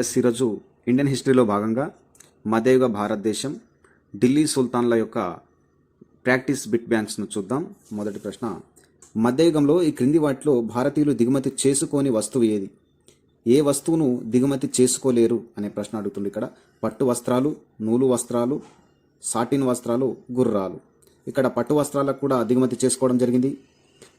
Yes ఈరోజు Indian హిస్టరీలో భాగంగా మధ్యయుగ భారతదేశం ఢిల్లీ సుల్తాన్ల యొక్క ప్రాక్టీస్ బిట్ బ్యాంక్స్ను చూద్దాం. మొదటి ప్రశ్న మధ్యయుగంలో ఈ క్రింది వాటిలో భారతీయులు దిగుమతి చేసుకోని వస్తువు ఏది? ఏ వస్తువును దిగుమతి చేసుకోలేరు? అనే ప్రశ్న అడుగుతుంది ఇక్కడ. పట్టు వస్త్రాలు నూలు వస్త్రాలు సాటిన్ వస్త్రాలు గుర్రాలు. ఇక్కడ పట్టు వస్త్రాలకు కూడా దిగుమతి చేసుకోవడం జరిగింది.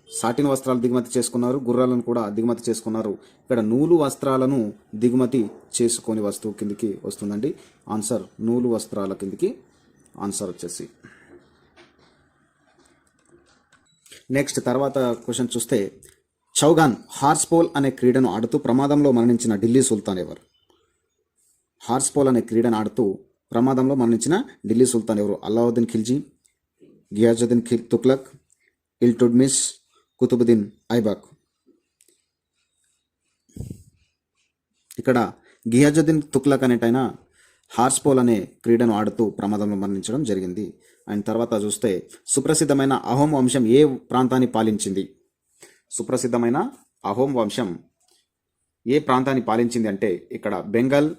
సాటిన్ వస్త్రాలు దిగుమతి చేసుకున్నారు గుర్రాలను కూడా దిగుమతి చేసుకున్నారు. ఇక్కడ నూలు వస్త్రాలను దిగుమతి చేసుకొని వస్తువు కిందికి వస్తుందండి. ఆన్సర్ నూలు వస్త్రాల కిందికి ఆన్సర్ వచ్చేసి. నెక్స్ట్ తర్వాత క్వశ్చన్ చూస్తే చౌగాన్ హార్స్ పోల్ అనే క్రీడను ఆడుతూ ప్రమాదంలో మరణించిన ఢిల్లీ సుల్తాన్ ఎవరు? హార్స్ పోల్ అనే క్రీడను ఆడుతూ ప్రమాదంలో మరణించిన ఢిల్లీ సుల్తాన్ ఎవరు? అల్లావుద్దీన్ ఖిల్జీ గియాజుద్దీన్ ఖిల్ తుక్లక్ ఇల్టుడ్మిస్ కుతుబుద్దీన్ ఐబాక్. ఇక్కడ గియాజుద్దీన్ తుక్లక్ అనేటైన హార్స్ పోల్ అనే క్రీడను ఆడుతూ ప్రమాదంలో మరణించడం జరిగింది. అండ్ తర్వాత చూస్తే సుప్రసిద్ధమైన అహోం వంశం ఏ ప్రాంతాన్ని పాలించింది? సుప్రసిద్ధమైన అహోం వంశం ఏ ప్రాంతాన్ని పాలించింది అంటే ఇక్కడ బెంగాల్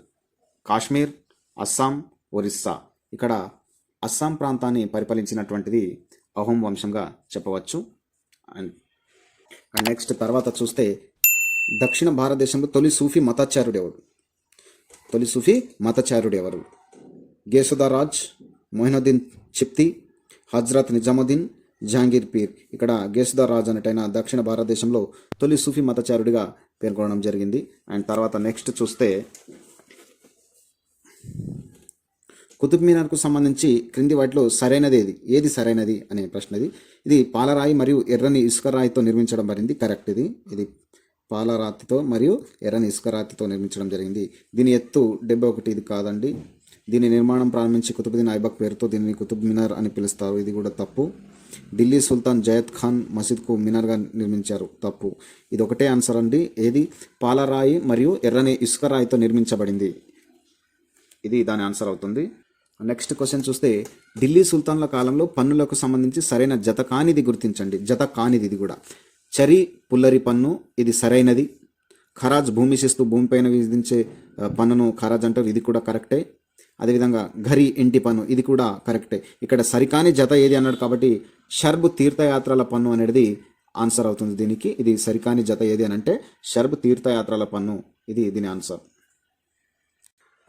కాశ్మీర్ అస్సాం ఒరిస్సా. ఇక్కడ అస్సాం ప్రాంతాన్ని పరిపాలించినటువంటిది అహోం వంశంగా చెప్పవచ్చు. అండ్ అండ్ నెక్స్ట్ తర్వాత చూస్తే దక్షిణ భారతదేశంలో తొలి సూఫీ మతాచార్యుడు ఎవరు తొలి సూఫీ మతాచార్యుడు ఎవరు గేసుదారాజ్ మొహినుద్దీన్ చిప్తి హజ్రత్ నిజాముద్దీన్ జహాంగీర్ పీర్. ఇక్కడ గేసుదార్ రాజ్ అనేటైన దక్షిణ భారతదేశంలో తొలి సూఫీ మతాచార్యుడిగా పేర్కొనడం జరిగింది. అండ్ తర్వాత నెక్స్ట్ చూస్తే కుతుబ్ మీనార్కు సంబంధించి క్రింది వాటిలో సరైనది ఏది? ఏది సరైనది అనే ప్రశ్నది. ఇది పాలరాయి మరియు ఎర్రని ఇసుక రాయితో నిర్మించడం జరిగింది. కరెక్ట్ ఇది. ఇది పాలరాతితో మరియు ఎర్రని ఇసుక రాతితో నిర్మించడం జరిగింది. దీని ఎత్తు డెబ్బై ఒకటి ఇది కాదండి. దీని నిర్మాణం ప్రారంభించి కుతుబుద్దీన్ ఐబక్ పేరుతో దీనిని కుతుబ్ మినార్ అని పిలుస్తారు. ఇది కూడా తప్పు. ఢిల్లీ సుల్తాన్ జయద్ ఖాన్ మసీద్కు మినార్గా నిర్మించారు. తప్పు. ఇది ఒకటే ఆన్సర్ అండి. ఏది? పాలరాయి మరియు ఎర్రని ఇసుక రాయితో నిర్మించబడింది. ఇది దాని ఆన్సర్ అవుతుంది. నెక్స్ట్ క్వశ్చన్ చూస్తే ఢిల్లీ సుల్తాన్ల కాలంలో పన్నులకు సంబంధించి సరైన జత కానిది గుర్తించండి. జత కానిది ఇది కూడా. చరి పుల్లరి పన్ను ఇది సరైనది. ఖరాజ్ భూమి శిస్తు భూమిపైన విధించే పన్నును ఖరాజ్ అంటారు. ఇది కూడా కరెక్టే. అదేవిధంగా ఘరి ఇంటి పన్ను ఇది కూడా కరెక్టే. ఇక్కడ సరికాని జత ఏది అన్నాడు కాబట్టి షర్బ్ తీర్థయాత్రల పన్ను అనేది ఆన్సర్ అవుతుంది దీనికి. ఇది సరికాని జత ఏది అని అంటే షర్బ్ తీర్థయాత్రల పన్ను. ఇది దీని ఆన్సర్.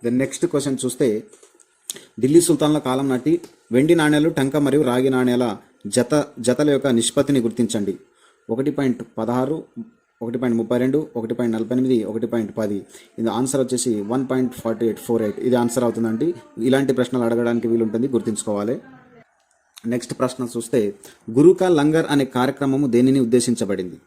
దెన్ నెక్స్ట్ క్వశ్చన్ చూస్తే ఢిల్లీ సుల్తాన్ల కాలం నాటి వెండి నాణేలు టంక మరియు రాగి నాణేల జత జతల యొక్క నిష్పత్తిని గుర్తించండి. ఒకటి పాయింట్ పదహారు ఒకటి పాయింట్ ముప్పై రెండు ఒకటి పాయింట్ నలభై ఎనిమిది ఒకటి పాయింట్ పది. ఇది ఆన్సర్ వచ్చేసి one point forty eight four eight. ఇది ఆన్సర్ అవుతుందండి. ఇలాంటి ప్రశ్నలు అడగడానికి వీలుంటుంది గుర్తుంచుకోవాలి. నెక్స్ట్ ప్రశ్న చూస్తే గురుకా లంగర్ అనే కార్యక్రమము దేనిని ఉద్దేశించబడింది?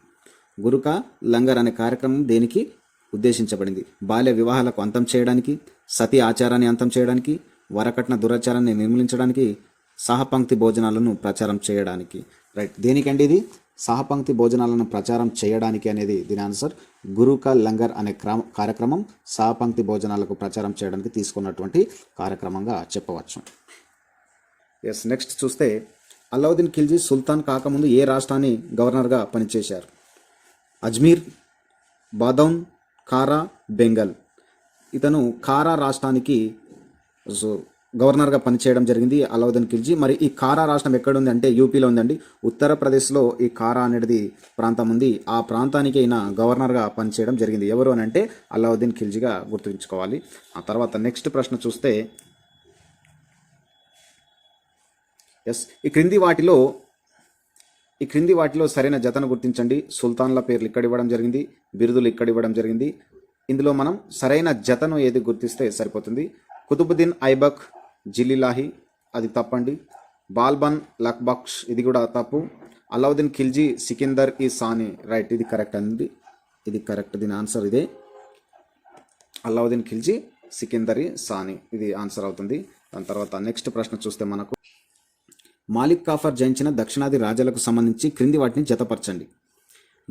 గురుకా లంగర్ అనే కార్యక్రమం దేనికి ఉద్దేశించబడింది? బాల్య వివాహాలకు అంతం చేయడానికి సతీ ఆచారాన్ని అంతం చేయడానికి వరకట్న దురాచారాన్ని నిర్మూలించడానికి సహపంక్తి భోజనాలను ప్రచారం చేయడానికి. రైట్ దేనికండి ఇది? సహపంక్తి భోజనాలను ప్రచారం చేయడానికి అనేది దీని ఆన్సర్. గురుకా లంగర్ అనే క్రమ కార్యక్రమం సహపంక్తి భోజనాలకు ప్రచారం చేయడానికి తీసుకున్నటువంటి కార్యక్రమంగా చెప్పవచ్చు. ఎస్ నెక్స్ట్ చూస్తే అల్లావుద్దీన్ ఖిల్జీ సుల్తాన్ కాకముందు ఏ రాష్ట్రాన్ని గవర్నర్గా పనిచేశారు? అజ్మీర్ బాదౌన్ కారా బెంగల్. ఇతను కారా రాష్ట్రానికి సో గవర్నర్గా పనిచేయడం జరిగింది అలావుద్దీన్ ఖిల్జీ. మరి ఈ కారా రాష్ట్రం ఎక్కడ ఉంది అంటే యూపీలో ఉందండి. ఉత్తరప్రదేశ్లో ఈ కారా అనేది ప్రాంతం ఉంది. ఆ ప్రాంతానికి ఈయన గవర్నర్గా పనిచేయడం జరిగింది. ఎవరు అని అంటే అలావుద్దీన్ ఖిల్జీగా గుర్తుంచుకోవాలి. ఆ తర్వాత నెక్స్ట్ ప్రశ్న చూస్తే ఎస్ ఈ క్రింది వాటిలో ఈ క్రింది వాటిలో సరైన జతను గుర్తించండి. సుల్తాన్ల పేర్లు ఇక్కడ ఇవ్వడం జరిగింది బిరుదులు ఇక్కడ ఇవ్వడం జరిగింది. ఇందులో మనం సరైన జతను ఏది గుర్తిస్తే సరిపోతుంది? కుతుబుద్దీన్ ఐబక్ జిల్లిలాహి అది తప్పండి. బాల్బన్ లక్బక్ష్ ఇది కూడా తప్పు. అలావుద్దీన్ ఖిల్జీ సికిందర్ ఈ సాని. రైట్ ఇది కరెక్ట్ అండి. ఇది కరెక్ట్ దీని ఆన్సర్ ఇదే. అల్లావుద్దీన్ ఖిల్జీ సికిందరి సాని. ఇది ఆన్సర్ అవుతుంది. దాని తర్వాత నెక్స్ట్ ప్రశ్న చూస్తే మనకు మాలిక్ కాఫర్ జయించిన దక్షిణాది రాజ్యాలకు సంబంధించి క్రింది వాటిని జతపరచండి.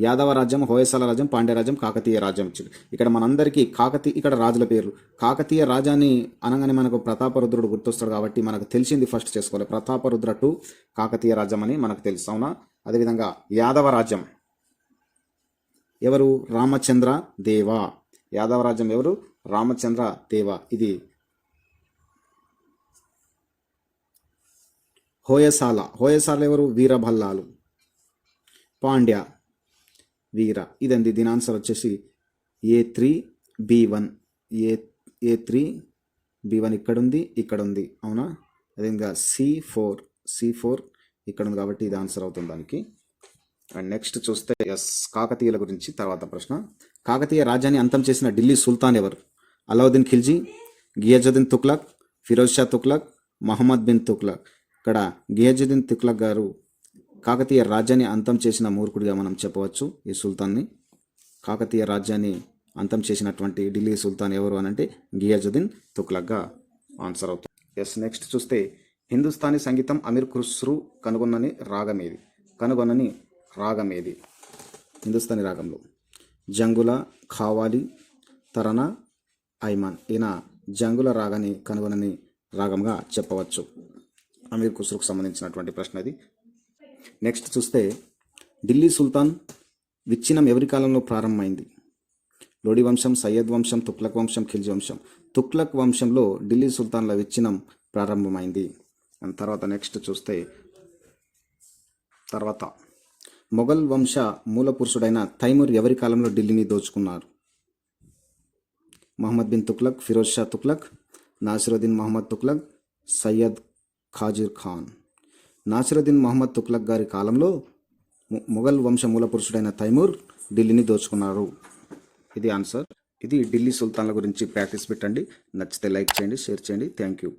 యాదవ రాజ్యం హోయసాల రాజ్యం పాండ్య రాజ్యం కాకతీయ రాజ్యం ఇచ్చింది. ఇక్కడ మనందరికీ కాకతీయ ఇక్కడ రాజుల పేర్లు. కాకతీయ రాజాన్ని అనగానే మనకు ప్రతాపరుద్రుడు గుర్తొస్తాడు కాబట్టి మనకు తెలిసింది ఫస్ట్ చేసుకోవాలి. ప్రతాపరుద్ర టు కాకతీయ రాజ్యం అని మనకు తెలుసు. అవునా? అదేవిధంగా యాదవ రాజ్యం ఎవరు? రామచంద్ర దేవ. యాదవ రాజ్యం ఎవరు? రామచంద్ర దేవ. ఇది హోయసాల. హోయసాల ఎవరు? వీరభల్లాలు. పాండ్య. వీర. ఇదండి దీని ఆన్సర్ వచ్చేసి A three B one. A A three B one ఇక్కడ ఉంది ఇక్కడ ఉంది అవునా? అదేవిధంగా సి ఫోర్ సి ఫోర్ ఇక్కడ ఉంది కాబట్టి ఇది ఆన్సర్ అవుతుంది దానికి. అండ్ నెక్స్ట్ చూస్తే ఎస్ కాకతీయుల గురించి తర్వాత ప్రశ్న. కాకతీయ రాజ్యాన్ని అంతం చేసిన ఢిల్లీ సుల్తాన్ ఎవరు? అలావుద్దీన్ ఖిల్జీ గియాజుద్దీన్ తుక్లక్ ఫిరోజ్ షా తుక్లక్ మహమ్మద్ బిన్ తుక్లక్ ఇక్కడ గియాజుద్దీన్ తుక్లక్ గారు కాకతీయ రాజ్యాన్ని అంతం చేసిన మూర్ఖుడిగా మనం చెప్పవచ్చు ఈ సుల్తాన్ని. కాకతీయ రాజ్యాన్ని అంతం చేసినటువంటి ఢిల్లీ సుల్తాన్ ఎవరు అని అంటే గియాజుద్దీన్ తుక్లగ్గా ఆన్సర్ అవుతుంది. ఎస్ నెక్స్ట్ చూస్తే హిందుస్థానీ సంగీతం అమీర్ ఖుస్రు కనుగొన్నని రాగమేది. కనుగొనని రాగమేది. హిందుస్థానీ రాగంలో జంగుల ఖావాలి తరణ ఐమాన్ ఈయన జంగుల రాగాన్ని కనుగొనని రాగంగా చెప్పవచ్చు. అమీర్ ఖుస్రుకు సంబంధించినటువంటి ప్రశ్న ఇది. నెక్స్ట్ చూస్తే ఢిల్లీ సుల్తాన్ విచ్ఛిన్నం ఎవరి కాలంలో ప్రారంభమైంది? లోడి వంశం సయ్యద్ వంశం తుక్లక్ వంశం ఖిల్జీ వంశం. తుక్లక్ వంశంలో ఢిల్లీ సుల్తాన్ల విచ్ఛిన్నం ప్రారంభమైంది. అండ్ తర్వాత నెక్స్ట్ చూస్తే తర్వాత మొఘల్ వంశ మూల పురుషుడైన తైమూర్ ఎవరి కాలంలో ఢిల్లీని దోచుకున్నారు? మహమ్మద్ బిన్ తుక్లక్ ఫిరోజ్ షా తుక్లక్ నాసిరుద్దీన్ మహమ్మద్ తుక్లక్ సయ్యద్ ఖాజిర్ ఖాన్. నాసిరుద్దీన్ మహమ్మద్ తుక్లక్ గారి కాలంలో ము- మొఘల్ వంశ మూల పురుషుడైన తైమూర్ ఢిల్లీని దోచుకున్నారు. ఇది ఆన్సర్. ఇది ఢిల్లీ సుల్తాన్ల గురించి ప్రాక్టీస్ పెట్టండి. నచ్చితే లైక్ చేయండి షేర్ చేయండి. Thank you.